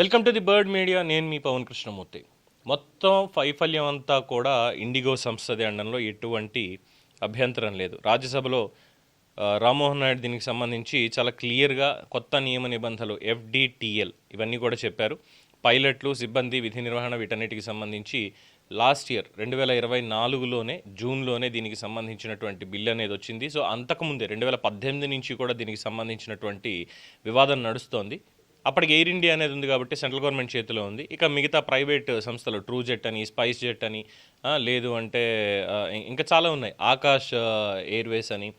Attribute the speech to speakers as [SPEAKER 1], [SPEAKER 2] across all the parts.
[SPEAKER 1] Welcome to the bird media. నేను మీ పవన్ కృష్ణమూర్తి. మొత్తం వైఫల్యం అంతా కూడా ఇండిగో సంస్థది అనడంలో ఎటువంటి అభ్యంతరం లేదు. రాజ్యసభలో రామ్మోహన్ నాయుడు దీనికి సంబంధించి చాలా క్లియర్గా కొత్త నియమ నిబంధనలు ఎఫ్డిటిఎల్ ఇవన్నీ కూడా చెప్పారు. పైలట్లు సిబ్బంది విధి నిర్వహణ వీటన్నిటికి సంబంధించి లాస్ట్ ఇయర్ రెండు వేల ఇరవై నాలుగులోనే జూన్లోనే దీనికి సంబంధించినటువంటి బిల్ అనేది వచ్చింది. సో అంతకుముందే రెండు వేల పద్దెనిమిది నుంచి కూడా దీనికి సంబంధించినటువంటి వివాదం నడుస్తోంది. అప్పటికి ఎయిర్ ఇండియా అనేది ఉంది కాబట్టి సెంట్రల్ గవర్నమెంట్ చేతిలో ఉంది. ఇక మిగతా ప్రైవేట్ సంస్థలు ట్రూ జెట్ అని స్పైస్ జెట్ అని లేదు అంటే ఇంకా చాలా ఉన్నాయి. ఆకాష్ ఎయిర్వేస్ అని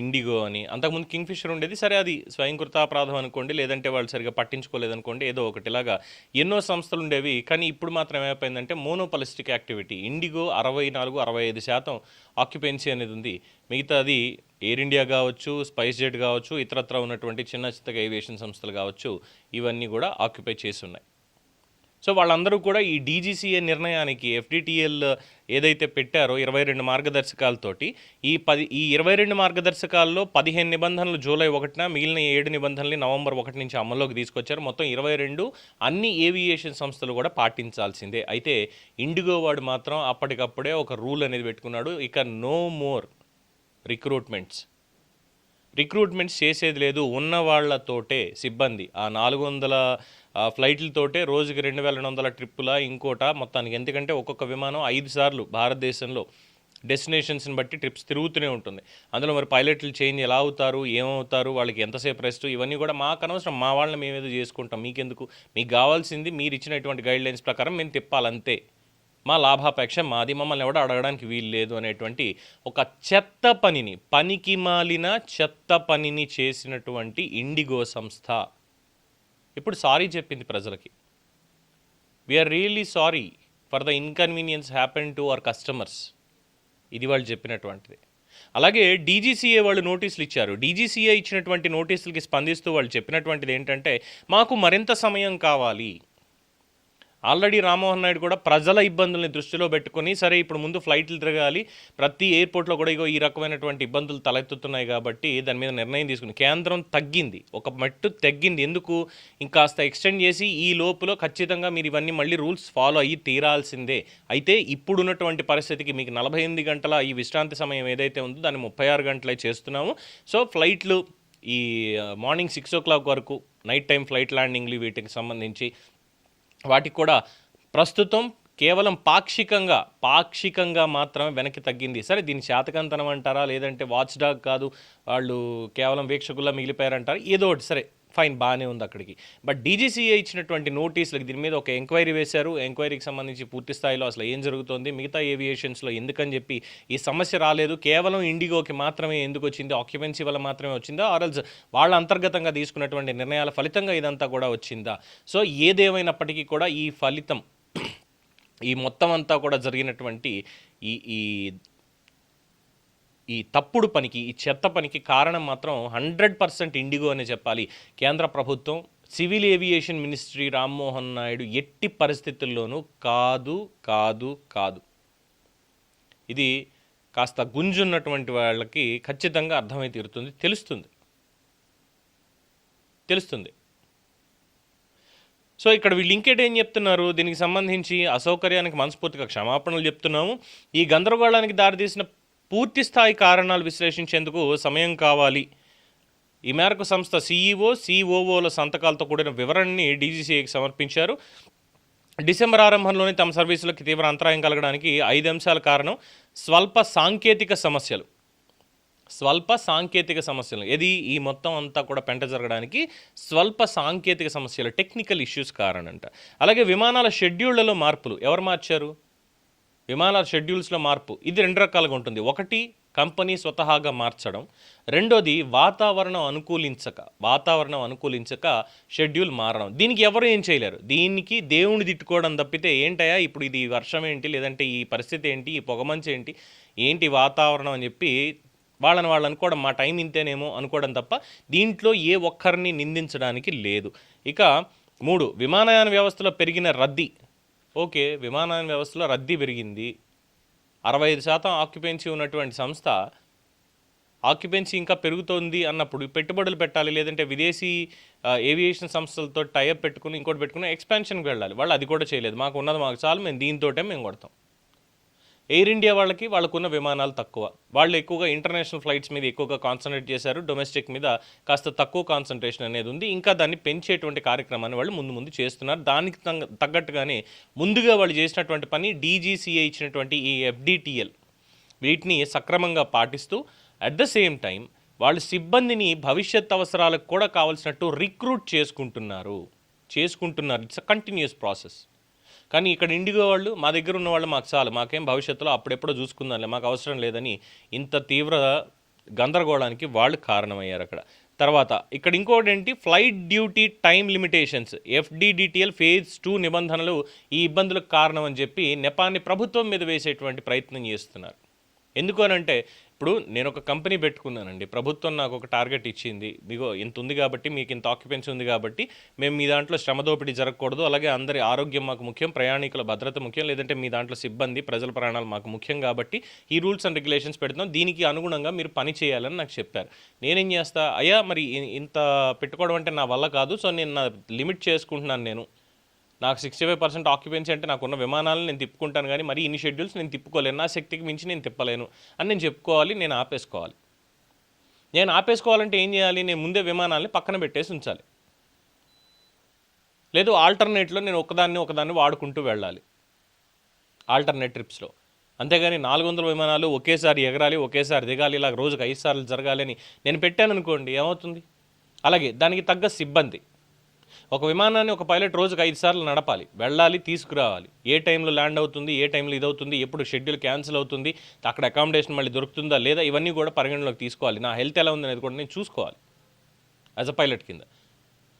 [SPEAKER 1] ఇండిగో అని. అంతకుముందు కింగ్ ఫిషర్ ఉండేది. సరే అది స్వయంకృతాపరాధం అనుకోండి లేదంటే వాళ్ళు సరిగా పట్టించుకోలేదనుకోండి ఏదో ఒకటిలాగా ఎన్నో సంస్థలు ఉండేవి. కానీ ఇప్పుడు మాత్రం ఏమైపోయిందంటే మోనోపలిస్టిక్ యాక్టివిటీ ఇండిగో అరవై నాలుగు అరవై ఐదు శాతం ఆక్యుపెన్సీ అనేది ఉంది. మిగతాది ఎయిర్ ఇండియా కావచ్చు స్పైస్ జెట్ కావచ్చు ఇతరత్ర ఉన్నటువంటి చిన్న చిత్తగా ఏవియేషన్ సంస్థలు కావచ్చు ఇవన్నీ కూడా ఆక్యుపై చేసి ఉన్నాయి సో వాళ్ళందరూ కూడా ఈ డీజీసీఏ నిర్ణయానికి ఎఫ్డిటిఎల్ ఏదైతే పెట్టారో ఇరవై రెండు మార్గదర్శకాలతోటి ఈ పది ఈ ఇరవై రెండు మార్గదర్శకాల్లో పదిహేను నిబంధనలు జూలై ఒకటిన మిగిలిన ఏడు నిబంధనలు నవంబర్ ఒకటి నుంచి అమల్లోకి తీసుకొచ్చారు. మొత్తం ఇరవై రెండు అన్ని ఏవియేషన్ సంస్థలు కూడా పాటించాల్సిందే. అయితే ఇండిగో వాడు మాత్రం అప్పటికప్పుడే ఒక రూల్ అనేది పెట్టుకున్నాడు. ఇక నో మోర్ రిక్రూట్మెంట్స్. రిక్రూట్మెంట్స్ చేసేది లేదు ఉన్న వాళ్ళతోటే సిబ్బంది. ఆ నాలుగు వందల ఫ్లైట్లతోటే రోజుకి రెండు వేల రెండు వందల ట్రిప్పుల ఇంకోట మొత్తానికి. ఎందుకంటే ఒక్కొక్క విమానం ఐదు సార్లు భారతదేశంలో డెస్టినేషన్స్ని బట్టి ట్రిప్స్ తిరుగుతూనే ఉంటుంది. అందులో మరి పైలట్లు చేంజ్ ఎలా అవుతారు ఏమవుతారు వాళ్ళకి ఎంతసేపు రెస్ట్ ఇవన్నీ కూడా మాకు అనవసరం. మా వాళ్ళని మేము ఏదో చేసుకుంటాం. మీకెందుకు? మీకు కావాల్సింది మీరు ఇచ్చినటువంటి గైడ్ లైన్స్ ప్రకారం మేము తిప్పాలంతే. మా లాభాపేక్ష మాది మమ్మల్ని ఎవడో అడగడానికి వీలు లేదు అనేటువంటి ఒక చెత్త పనిని పనికి మాలిన చెత్త పనిని చేసినటువంటి ఇండిగో సంస్థ. ఇప్పుడు సారీ చెప్పింది ప్రజలకి. We're really sorry for the inconvenience happen to our customers ఇది వాళ్ళు చెప్పినటువంటిది. అలాగే డీజీసీఏ వాళ్ళు నోటీసులు ఇచ్చారు. డీజీసీఏ ఇచ్చినటువంటి నోటీసులకి స్పందిస్తూ వాళ్ళు చెప్పినటువంటిది ఏంటంటే మాకు మరింత సమయం కావాలి. ఆల్రెడీ రామ్మోహన్ నాయుడు కూడా ప్రజల ఇబ్బందుల్ని దృష్టిలో పెట్టుకొని సరే ఇప్పుడు ముందు ఫ్లైట్లు తిరగాలి ప్రతి ఎయిర్పోర్ట్లో కూడా ఇగో ఈ రకమైనటువంటి ఇబ్బందులు తలెత్తుతున్నాయి కాబట్టి దాని మీద నిర్ణయం తీసుకుని కేంద్రం తగ్గింది. ఒక మట్టు తగ్గింది. ఎందుకు? ఇంకాస్త ఎక్స్టెండ్ చేసి ఈ లోపులో ఖచ్చితంగా మీరు ఇవన్నీ మళ్ళీ రూల్స్ ఫాలో అయ్యి తీరాల్సిందే. అయితే ఇప్పుడున్నటువంటి పరిస్థితికి మీకు నలభై ఎనిమిది గంటల ఈ విశ్రాంతి సమయం ఏదైతే ఉందో దాన్ని ముప్పై ఆరు గంటలే చేస్తున్నాము. సో ఫ్లైట్లు ఈ మార్నింగ్ సిక్స్ ఓ క్లాక్ వరకు నైట్ టైం ఫ్లైట్ ల్యాండింగ్లు వీటికి సంబంధించి వాటికి కూడా ప్రస్తుతం కేవలం పాక్షికంగా పాక్షికంగా మాత్రమే వెనక్కి తగ్గింది. సరే దీని శాతకంతనం అంటారా? లేదంటే వాచ్ డాగ్ కాదు వాళ్ళు కేవలం వీక్షకుల్లా మిగిలిపోయారంటారా? ఏదో ఒకటి సరే. ఫైన్ బాగానే ఉంది అక్కడికి. బట్ డీజీసీఏ ఇచ్చినటువంటి నోటీసులకు దీని మీద ఒక ఎంక్వైరీ వేశారు. ఎంక్వైరీకి సంబంధించి పూర్తి స్థాయిలో అసలు ఏం జరుగుతోంది? మిగతా ఏవియేషన్స్లో ఎందుకని చెప్పి ఈ సమస్య రాలేదు. కేవలం ఇండిగోకి మాత్రమే ఎందుకు వచ్చింది? ఆక్యుపెన్సీ వల్ల మాత్రమే వచ్చిందా? ఆర్ఎల్స్ వాళ్ళ అంతర్గతంగా తీసుకున్నటువంటి నిర్ణయాల ఫలితంగా ఇదంతా కూడా వచ్చిందా? సో ఏదేమైనప్పటికీ కూడా ఈ ఫలితం ఈ మొత్తం అంతా కూడా జరిగినటువంటి ఈ ఈ ఈ తప్పుడు పనికి ఈ చెత్త పనికి కారణం మాత్రం హండ్రెడ్ పర్సెంట్ ఇండిగో అనే చెప్పాలి. కేంద్ర ప్రభుత్వం civil aviation ministry Rammohan Naidu ఎట్టి పరిస్థితుల్లోనూ కాదు కాదు కాదు. ఇది కాస్త గుంజున్నటువంటి వాళ్ళకి ఖచ్చితంగా అర్థమై తీరుతుంది తెలుస్తుంది. తెలుస్తుంది. సో ఇక్కడ వీళ్ళు ఇంకేట ఏం చెప్తున్నారు? దీనికి సంబంధించి అసౌకర్యానికి మనస్ఫూర్తిగా క్షమాపణలు చెప్తున్నాము. ఈ గందరగోళానికి దారితీసిన పూర్తి స్థాయి కారణాలు విశ్లేషించేందుకు సమయం కావాలి. ఈ మేరకు సంస్థ సీఈఓ సీఓఓల సంతకాలతో కూడిన వివరణని డీజీసీఐకి సమర్పించారు. డిసెంబర్ ఆరంభంలోనే తమ సర్వీసులకు తీవ్ర అంతరాయం కలగడానికి ఐదు అంశాల కారణం స్వల్ప సాంకేతిక సమస్యలు. స్వల్ప సాంకేతిక సమస్యలు. ఇది ఈ మొత్తం అంతా కూడా పెంట జరగడానికి స్వల్ప సాంకేతిక సమస్యలు టెక్నికల్ ఇష్యూస్ కారణంట. అలాగే విమానాల షెడ్యూళ్ళలో మార్పులు. ఎవరు మార్చారు? విమానాల షెడ్యూల్స్లో మార్పు. ఇది రెండు రకాలుగా ఉంటుంది. ఒకటి కంపెనీ స్వతహాగా మార్చడం. రెండోది వాతావరణం అనుకూలించక వాతావరణం అనుకూలించక షెడ్యూల్ మారడం. దీనికి ఎవరు ఏం చేయలేరు? దీనికి దేవుని తిట్టుకోవడం తప్పితే ఏంటయ్యా ఇప్పుడు ఇది వర్షం ఏంటి లేదంటే ఈ పరిస్థితి ఏంటి ఈ పొగమంచి ఏంటి ఏంటి వాతావరణం అని చెప్పి వాళ్ళని వాళ్ళు అనుకోవడం మా టైం ఇంతేనేమో అనుకోవడం తప్ప దీంట్లో ఏ ఒక్కరిని నిందించడానికి లేదు. ఇక మూడు విమానయాన వ్యవస్థలో పెరిగిన రద్దీ. ఓకే విమానయాన వ్యవస్థలో రద్దీ పెరిగింది. అరవై ఐదు శాతం ఆక్యుపెన్సీ ఉన్నటువంటి సంస్థ ఆక్యుపెన్సీ ఇంకా పెరుగుతోంది అన్నప్పుడు పెట్టుబడులు పెట్టాలి లేదంటే విదేశీ ఏవియేషన్ సంస్థలతో టైప్ పెట్టుకుని ఇంకోటి పెట్టుకుని ఎక్స్పాన్షన్కి వెళ్ళాలి. వాళ్ళు అది కూడా చేయలేదు. మాకు ఉన్నది మాకు చాలు మేము దీంతోటే మేము కొడతాం. ఎయిర్ ఇండియా వాళ్ళకి వాళ్ళకున్న విమానాలు తక్కువ. వాళ్ళు ఎక్కువగా ఇంటర్నేషనల్ ఫ్లైట్స్ మీద ఎక్కువగా కాన్సన్ట్రేట్ చేశారు. డొమెస్టిక్ మీద కాస్త తక్కువ కాన్సన్ట్రేషన్ అనేది ఉంది. ఇంకా దాన్ని పెంచేటువంటి కార్యక్రమాన్ని వాళ్ళు ముందు ముందు చేస్తున్నారు. దానికి తగ్గట్టుగానే ముందుగా వాళ్ళు చేసినటువంటి పని డీజీసీఏ ఇచ్చినటువంటి ఈ ఎఫ్డిటిఎల్ వీటిని సక్రమంగా పాటిస్తూ అట్ ద సేమ్ టైం వాళ్ళు సిబ్బందిని భవిష్యత్ అవసరాలకు కూడా కావాల్సినట్టు రిక్రూట్ చేసుకుంటున్నారు. చేసుకుంటున్నారు. ఇట్స్ అ కంటిన్యూస్ ప్రాసెస్ కానీ ఇక్కడ ఇండిగో వాళ్ళు మా దగ్గర ఉన్న వాళ్ళు మాకు చాలు. మాకేం భవిష్యత్తులో అప్పుడెప్పుడో చూసుకుందాంలే మాకు అవసరం లేదని ఇంత తీవ్ర గందరగోళానికి వాళ్ళు కారణమయ్యారు అక్కడ. తర్వాత ఇక్కడ ఇంకోటి ఏంటి flight duty time limitations FDDTL phase two నిబంధనలు ఈ ఇబ్బందులకు కారణం అని చెప్పి నెపాన్ని ప్రభుత్వం మీద వేసేటువంటి ప్రయత్నం చేస్తున్నారు. ఎందుకు అనంటే ఇప్పుడు నేను ఒక కంపెనీ పెట్టుకున్నానండి. ప్రభుత్వం నాకు ఒక టార్గెట్ ఇచ్చింది. మీకు ఇంత ఉంది కాబట్టి మీకు ఇంత ఆక్యుపెన్సీ ఉంది కాబట్టి మేము మీ దాంట్లో శ్రమ దోపిడీ జరగకూడదు. అలాగే అందరి ఆరోగ్యం మాకు ముఖ్యం ప్రయాణికుల భద్రత ముఖ్యం లేదంటే మీ దాంట్లో సిబ్బంది ప్రజల ప్రాణాలు మాకు ముఖ్యం కాబట్టి ఈ రూల్స్ అండ్ రెగ్యులేషన్స్ పెడుతున్నాం. దీనికి అనుగుణంగా మీరు పని చేయాలని నాకు చెప్పారు. నేనేం చేస్తా అయ్యా మరి ఇంత పెట్టుకోవడం అంటే నా వల్ల కాదు సో నేను నా లిమిట్ చేసుకుంటున్నాను నేను. నాకు సిక్స్టీ ఫైవ్ పర్సెంట్ ఆక్యుపెన్సీ అంటే నాకున్న విమానాలను నేను తిప్పుకుంటాను కానీ మరి ఇన్ని షెడ్యూల్స్ నేను తిప్పుకోలేను. నా శక్తికి మించి నేను తిప్పలేను అని నేను చెప్పుకోవాలి నేను ఆపేసుకోవాలి. నేను ఆపేసుకోవాలంటే ఏం చేయాలి? నేను ముందే విమానాల్ని పక్కన పెట్టేసి ఉంచాలి. లేదు ఆల్టర్నేట్లో నేను ఒకదాన్ని ఒకదాన్ని వాడుకుంటూ వెళ్ళాలి. ఆల్టర్నేట్ ట్రిప్స్లో అంతేగాని నాలుగు వందల విమానాలు ఒకేసారి ఎగరాలి ఒకేసారి దిగాలి ఇలా రోజుకు ఐదు సార్లు జరగాలి అని నేను పెట్టాను అనుకోండి ఏమవుతుంది? అలాగే దానికి తగ్గ సిబ్బంది. ఒక విమానాన్ని ఒక పైలట్ రోజుకు ఐదు సార్లు నడపాలి వెళ్ళాలి తీసుకురావాలి. ఏ టైంలో ల్యాండ్ అవుతుంది ఏ టైంలో ఇది అవుతుంది ఎప్పుడు షెడ్యూల్ క్యాన్సిల్ అవుతుంది అక్కడ అకామిడేషన్ మళ్ళీ దొరుకుతుందా లేదా ఇవన్నీ కూడా పరిగణలోకి తీసుకోవాలి. నా హెల్త్ ఎలా ఉంది అనేది కూడా నేను చూసుకోవాలి యాజ్ అ పైలట్ కింద.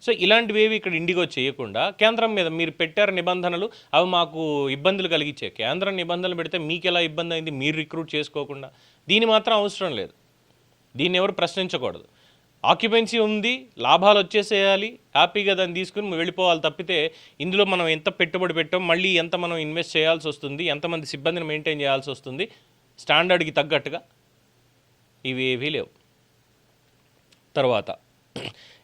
[SPEAKER 1] సో ఇలాంటివేవి ఇక్కడ ఇండిగో చేయకుండా కేంద్రం మీద మీరు పెట్టారు నిబంధనలు అవి మాకు ఇబ్బందులు కలిగించే కేంద్రం నిబంధనలు పెడితే మీకు ఎలా ఇబ్బంది అయింది మీరు రిక్రూట్ చేసుకోకుండా. దీని మాత్రం అవసరం లేదు. దీన్ని ఎవరు ప్రశ్నించకూడదు. ఆక్యుపెన్సీ ఉంది లాభాలు వచ్చేసేయాలి హ్యాపీగా దాన్ని తీసుకుని వెళ్ళిపోవాలి తప్పితే ఇందులో మనం ఎంత పెట్టుబడి పెట్టాం మళ్ళీ ఎంత మనం ఇన్వెస్ట్ చేయాల్సి వస్తుంది ఎంతమంది సిబ్బందిని మెయింటైన్ చేయాల్సి వస్తుంది స్టాండర్డ్కి తగ్గట్టుగా ఇవి ఏవీ లేవు. తర్వాత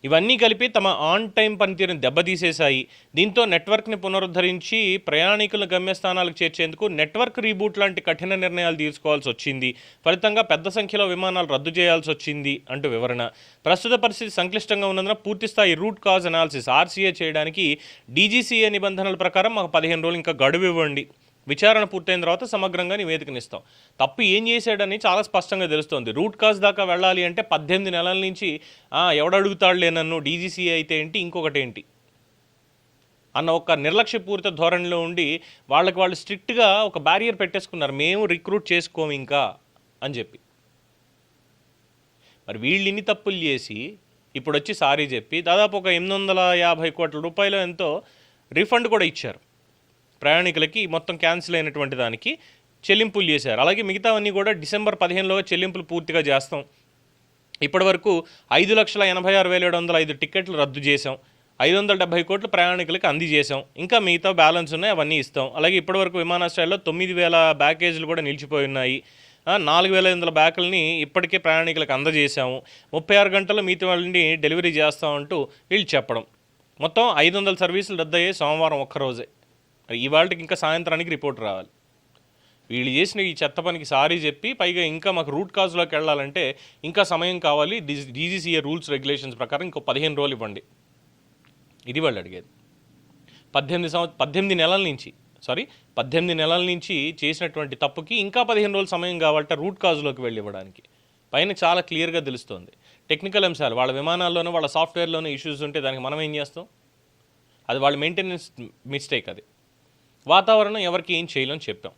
[SPEAKER 1] ఇవన్నీ కలిపి తమ ఆన్ టైం పనితీరుని దెబ్బతీసేశాయి. దీంతో నెట్వర్క్ని పునరుద్ధరించి ప్రయాణికుల గమ్యస్థానాలకు చేర్చేందుకు నెట్వర్క్ రీబూట్ లాంటి కఠిన నిర్ణయాలు తీసుకోవాల్సి వచ్చింది. ఫలితంగా పెద్ద సంఖ్యలో విమానాలు రద్దు చేయాల్సి వచ్చింది అంటూ వివరణ. ప్రస్తుత పరిస్థితి సంక్లిష్టంగా ఉన్నందున పూర్తిస్థాయి రూట్ కాజ్ అనాలిసిస్ ఆర్సీఏ చేయడానికి డీజీసీఏ నిబంధనల ప్రకారం మాకు పదిహేను రోజులు ఇంకా గడువు ఇవ్వండి. విచారణ పూర్తయిన తర్వాత సమగ్రంగా నివేదికనిస్తాం. తప్పు ఏం చేశాడని చాలా స్పష్టంగా తెలుస్తోంది. రూట్ కాజ్ దాకా వెళ్ళాలి అంటే పద్దెనిమిది నెలల నుంచి ఎవడడుగుతాడులే నన్ను డీజీసీ అయితే ఏంటి ఇంకొకటి ఏంటి? అన్న ఒక నిర్లక్ష్యపూరిత ధోరణిలో ఉండి వాళ్ళకి వాళ్ళు స్ట్రిక్ట్గా ఒక బ్యారియర్ పెట్టేసుకున్నారు. మేము రిక్రూట్ చేసుకోము ఇంకా అని చెప్పి. మరి వీళ్ళు ఇన్ని తప్పులు చేసి ఇప్పుడు వచ్చి సారీ చెప్పి దాదాపు ఒక ఎనిమిది వందల యాభై కోట్ల రూపాయలు ఎంతో రిఫండ్ కూడా ఇచ్చారు. ప్రయాణికులకి మొత్తం క్యాన్సిల్ అయినటువంటి దానికి చెల్లింపులు చేశారు. అలాగే మిగతావన్నీ కూడా డిసెంబర్ పదిహేనులో చెల్లింపులు పూర్తిగా చేస్తాం. ఇప్పటి వరకు ఐదు లక్షల ఎనభై ఆరు వేల ఏడు వందల ఐదు టికెట్లు రద్దు చేసాం ఐదు వందల డెబ్బై కోట్లు ప్రయాణికులకు అందజేసాం ఇంకా మిగతా బ్యాలెన్స్ ఉన్నాయి అవన్నీ ఇస్తాం. అలాగే ఇప్పటివరకు విమానాశ్రయాల్లో తొమ్మిది వేల బ్యాకేజీలు కూడా నిలిచిపోయి ఉన్నాయి. నాలుగు వేల ఐదు వందల బ్యాకుల్ని ఇప్పటికే ప్రయాణికులకు అందజేశాము. ముప్పై ఆరు గంటల మిగతా వాళ్ళని డెలివరీ చేస్తామంటూ వీళ్ళు చెప్పడం. మొత్తం ఐదు వందల సర్వీసులు రద్దయ్యాయి సోమవారం ఒక్కరోజే. ఇవాళకి ఇంకా సాయంత్రానికి రిపోర్ట్ రావాలి. వీళ్ళు చేసిన ఈ చెత్త పనికి సారీ చెప్పి పైగా ఇంకా మాకు రూట్ కాజ్లోకి వెళ్ళాలంటే ఇంకా సమయం కావాలి. డీజీసీఏ రూల్స్ రెగ్యులేషన్స్ ప్రకారం ఇంకో పదిహేను రోజులు ఇవ్వండి. ఇది వాళ్ళు అడిగేది. పద్దెనిమిది సంవత్సరం పద్దెనిమిది నెలల నుంచి సారీ పద్దెనిమిది నెలల నుంచి చేసినటువంటి తప్పుకి ఇంకా పదిహేను రోజులు సమయం కావాలంటే రూట్ కాజ్లోకి వెళ్ళి ఇవ్వడానికి. పైన చాలా క్లియర్గా తెలుస్తుంది. టెక్నికల్ అంశాలు వాళ్ళ విమానాల్లోనూ వాళ్ళ సాఫ్ట్వేర్లోనూ ఇష్యూస్ ఉంటే దానికి మనం ఏం చేస్తాం? అది వాళ్ళ మెయింటెనెన్స్ మిస్టేక్ అది. వాతావరణం ఎవరికి ఏం చేయలేని చెప్పాం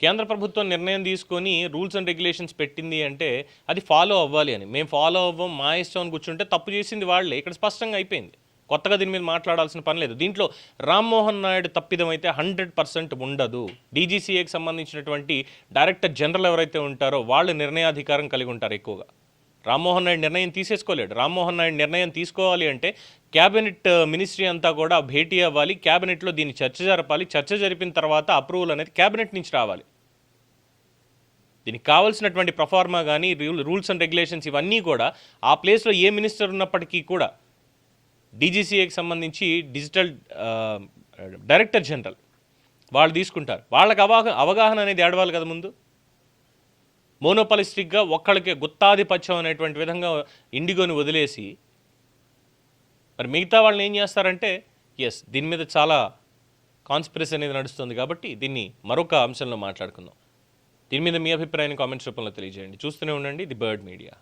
[SPEAKER 1] కేంద్ర ప్రభుత్వం నిర్ణయం తీసుకొని రూల్స్ అండ్ రెగ్యులేషన్స్ పెట్టింది అంటే అది ఫాలో అవ్వాలి అని. మేము ఫాలో అవ్వం మా ఇష్టం అని కూర్చుంటే తప్పు చేసింది వాళ్ళే. ఇక్కడ స్పష్టంగా అయిపోయింది. కొత్తగా దీని మీద మాట్లాడాల్సిన పని లేదు. దీంట్లో రామ్మోహన్ నాయుడు తప్పిదం అయితే హండ్రెడ్ పర్సెంట్ ఉండదు. డీజీసీఏకి సంబంధించినటువంటి డైరెక్టర్ జనరల్ ఎవరైతే ఉంటారో వాళ్ళు నిర్ణయాధికారం కలిగి ఉంటారు ఎక్కువగా. రామ్మోహన్ నాయుడు నిర్ణయం తీసేసుకోలేడు. రామ్మోహన్ నాయుడు నిర్ణయం తీసుకోవాలి అంటే క్యాబినెట్ మినిస్ట్రీ అంతా కూడా భేటీ అవ్వాలి. క్యాబినెట్లో దీన్ని చర్చ జరపాలి. చర్చ జరిపిన తర్వాత అప్రూవల్ అనేది క్యాబినెట్ నుంచి రావాలి. దీనికి కావాల్సినటువంటి ప్రఫార్మా కానీ రూల్ రూల్స్ అండ్ రెగ్యులేషన్స్ ఇవన్నీ కూడా ఆ ప్లేస్లో ఏ మినిస్టర్ ఉన్నప్పటికీ కూడా డీజీసీఏకి సంబంధించి డిజిటల్ డైరెక్టర్ జనరల్ వాళ్ళు తీసుకుంటారు. వాళ్ళకి అవగాహన అవగాహన అనేది ఏడవాలి కదా ముందు? మోనోపాలిస్టిక్గా ఒక్కళ్ళకే గుత్తాధిపత్యం అనేటువంటి విధంగా ఇండిగోని వదిలేసి మరి మిగతా వాళ్ళని ఏం చేస్తారంటే ఎస్ దీని మీద చాలా కాన్స్పిరసీ అనేది నడుస్తుంది కాబట్టి దీన్ని మరొక అంశంలో మాట్లాడుకుందాం. దీని మీద మీ అభిప్రాయాన్ని కామెంట్స్ రూపంలో తెలియజేయండి. చూస్తూనే ఉండండి ది బర్డ్ మీడియా.